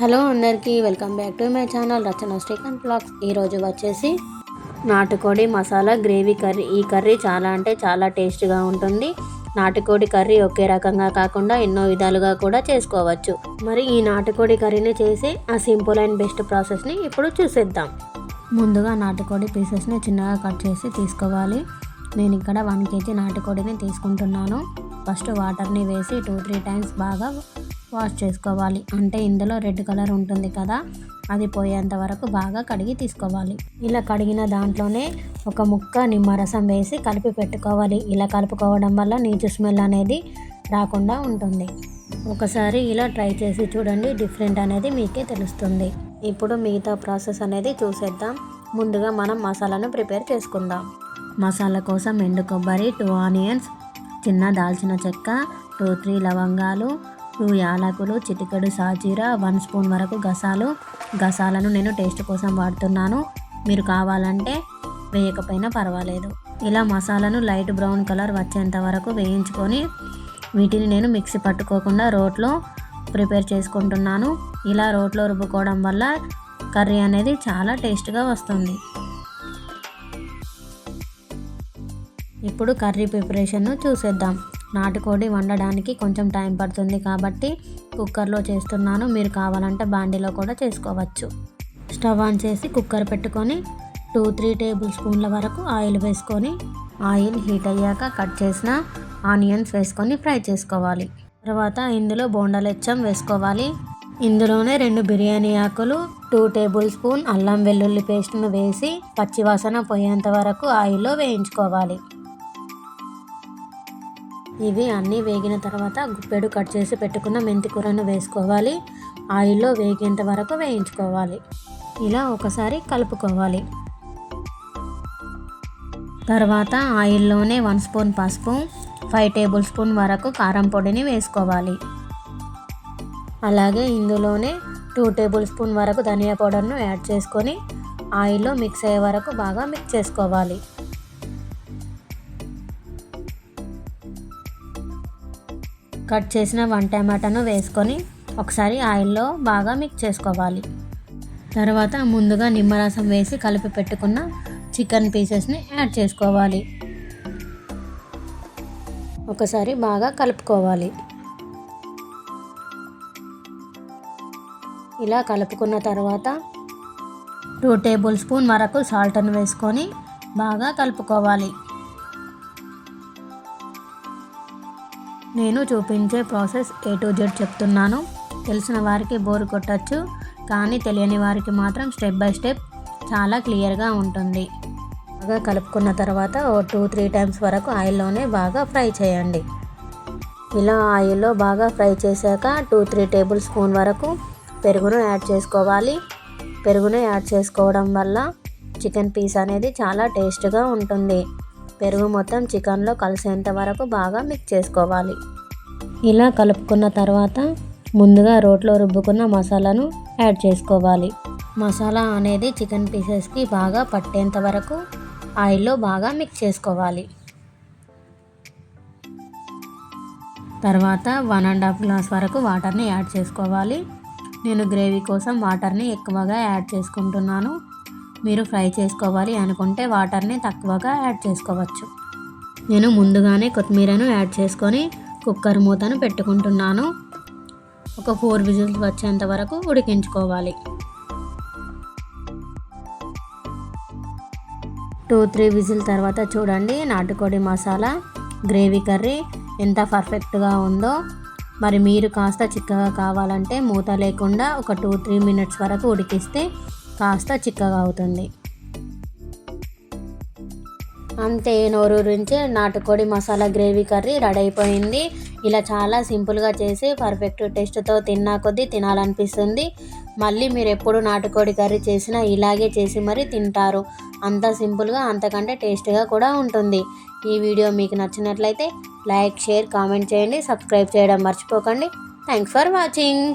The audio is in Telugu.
హలో అందరికీ welcome back to my channel Rachana Srikanth blogs. ఈరోజు వచ్చేసి నాటుకోడి మసాలా గ్రేవీ కర్రీ. ఈ కర్రీ చాలా అంటే చాలా టేస్ట్గా ఉంటుంది. నాటుకోడి కర్రీ ఒకే రకంగా కాకుండా ఎన్నో విధాలుగా కూడా చేసుకోవచ్చు. మరి ఈ నాటుకోడి కర్రీని చేసి ఆ సింపుల్ అండ్ బెస్ట్ ప్రాసెస్ని ఇప్పుడు చూసేద్దాం. ముందుగా నాటుకోడి పీసెస్ని చిన్నగా కట్ చేసి తీసుకోవాలి. నేను ఇక్కడ వన్ కేజీ నాటుకోడిని తీసుకుంటున్నాను. ఫస్ట్ వాటర్ని వేసి టూ త్రీ టైమ్స్ బాగా వాష్ చేసుకోవాలి. అంటే ఇందులో రెడ్ కలర్ ఉంటుంది కదా అది పోయేంత వరకు బాగా కడిగి తీసుకోవాలి. ఇలా కడిగిన దాంట్లోనే ఒక ముక్క నిమ్మరసం వేసి కలిపి పెట్టుకోవాలి. ఇలా కలుపుకోవడం వల్ల నీచు స్మెల్ అనేది రాకుండా ఉంటుంది. ఒకసారి ఇలా ట్రై చేసి చూడండి డిఫరెంట్ అనేది మీకే తెలుస్తుంది. ఇప్పుడు మిగతా ప్రాసెస్ అనేది చూసేద్దాం. ముందుగా మనం మసాలాను ప్రిపేర్ చేసుకుందాం. మసాలా కోసం ఎండు కొబ్బరి టూ ఆనియన్స్ చిన్న దాల్చిన చెక్క టూ త్రీ లవంగాలు టూ యాలకులు చిటికెడు సాజీరా వన్ స్పూన్ వరకు గసాలు. గసాలను నేను టేస్ట్ కోసం వాడుతున్నాను. మీరు కావాలంటే వేయకపోయినా పర్వాలేదు. ఇలా మసాలాను లైట్ బ్రౌన్ కలర్ వచ్చేంత వరకు వేయించుకొని వీటిని నేను మిక్సీ పట్టుకోకుండా రోట్లో ప్రిపేర్ చేసుకుంటున్నాను. ఇలా రోట్లో రుబ్బుకోవడం వల్ల కర్రీ అనేది చాలా టేస్ట్గా వస్తుంది. ఇప్పుడు కర్రీ ప్రిపరేషన్ను చూసేద్దాం. నాటుకోడి వండడానికి కొంచెం టైం పడుతుంది కాబట్టి కుక్కర్లో చేస్తున్నాను. మీరు కావాలంటే బాండీలో కూడా చేసుకోవచ్చు. స్టవ్ ఆన్ చేసి కుక్కర్ పెట్టుకొని టూ త్రీ టేబుల్ స్పూన్ల వరకు ఆయిల్ వేసుకొని ఆయిల్ హీట్ అయ్యాక కట్ చేసిన ఆనియన్స్ వేసుకొని ఫ్రై చేసుకోవాలి. తర్వాత ఇందులో బోండలెచ్చం వేసుకోవాలి. ఇందులోనే రెండు బిర్యానీ ఆకులు టూ టేబుల్ స్పూన్ అల్లం వెల్లుల్లి పేస్ట్ను వేసి పచ్చివాసన పోయేంత వరకు ఆయిల్లో వేయించుకోవాలి. ఇవి అన్నీ వేగిన తర్వాత గుప్పెడు కట్ చేసి పెట్టుకున్న మెంతి కూరను వేసుకోవాలి. ఆయిల్లో వేగేంత వరకు వేయించుకోవాలి. ఇలా ఒకసారి కలుపుకోవాలి. తర్వాత ఆయిల్లోనే వన్ స్పూన్ పసుపు ఫైవ్ టేబుల్ స్పూన్ వరకు కారం పొడిని వేసుకోవాలి. అలాగే ఇందులోనే టూ టేబుల్ స్పూన్ వరకు ధనియా పౌడర్ను యాడ్ చేసుకొని ఆయిల్లో మిక్స్ అయ్యే వరకు బాగా మిక్స్ చేసుకోవాలి. కట్ చేసిన వన్ టమాటాను వేసుకొని ఒకసారి ఆయిల్లో బాగా మిక్స్ చేసుకోవాలి. తర్వాత ముందుగా నిమ్మరసం వేసి కలిపి పెట్టుకున్న చికెన్ పీసెస్ని యాడ్ చేసుకోవాలి. ఒకసారి బాగా కలుపుకోవాలి. ఇలా కలుపుకున్న తర్వాత టూ టేబుల్ స్పూన్ వరకు సాల్ట్ని వేసుకొని బాగా కలుపుకోవాలి. నేను చూపించే ప్రాసెస్ ఏ టు జెడ్ చెప్తున్నాను. తెలిసిన వారికి బోర్ కొట్టచ్చు కానీ తెలియని వారికి మాత్రం స్టెప్ బై స్టెప్ చాలా క్లియర్గా ఉంటుంది. బాగా కలుపుకున్న తర్వాత ఓ టూ త్రీ టైమ్స్ వరకు ఆయిల్లోనే బాగా ఫ్రై చేయండి. ఇలా ఆయిల్లో బాగా ఫ్రై చేశాక టూ త్రీ టేబుల్ స్పూన్ వరకు పెరుగును యాడ్ చేసుకోవాలి. పెరుగును యాడ్ చేసుకోవడం వల్ల చికెన్ పీస్ అనేది చాలా టేస్ట్గా ఉంటుంది. పెరుగు మొత్తం చికెన్లో కలిసేంత వరకు బాగా మిక్స్ చేసుకోవాలి. ఇలా కలుపుకున్న తర్వాత ముందుగా రోట్లో రుబ్బుకున్న మసాలాను యాడ్ చేసుకోవాలి. మసాలా అనేది చికెన్ పీసెస్కి బాగా పట్టేంత వరకు ఆయిల్లో బాగా మిక్స్ చేసుకోవాలి. తర్వాత వన్ అండ్ హాఫ్ గ్లాస్ వరకు వాటర్ని యాడ్ చేసుకోవాలి. నేను గ్రేవీ కోసం వాటర్ని ఎక్కువగా యాడ్ చేసుకుంటున్నాను. మీరు ఫ్రై చేసుకోవాలి అనుకుంటే వాటర్ని తక్కువగా యాడ్ చేసుకోవచ్చు. నేను ముందుగానే కొత్తిమీరను యాడ్ చేసుకొని కుక్కర్ మూతను పెట్టుకుంటున్నాను. ఒక ఫోర్ విజిల్స్ వచ్చేంత వరకు ఉడికించుకోవాలి. టూ త్రీ విజిల్ తర్వాత చూడండి నాటుకోడి మసాలా గ్రేవీ కర్రీ ఎంత పర్ఫెక్ట్గా ఉందో. మరి మీరు కాస్త చిక్కగా కావాలంటే మూత లేకుండా ఒక టూ త్రీ మినిట్స్ వరకు ఉడికిస్తే కాస్త చిక్కగా అవుతుంది. అంతే నోరూరించే నాటుకోడి మసాలా గ్రేవీ కర్రీ రెడీ అయిపోయింది. ఇలా చాలా సింపుల్గా చేసి పర్ఫెక్ట్ టేస్ట్తో తిన్నా కొద్దీ తినాలనిపిస్తుంది. మళ్ళీ మీరు ఎప్పుడు నాటుకోడి కర్రీ చేసినా ఇలాగే చేసి మరీ తింటారు. అంత సింపుల్గా అంతకంటే టేస్ట్గా కూడా ఉంటుంది. ఈ వీడియో మీకు నచ్చినట్లయితే లైక్ షేర్ కామెంట్ చేయండి. సబ్స్క్రైబ్ చేయడం మర్చిపోకండి. Thanks for watching.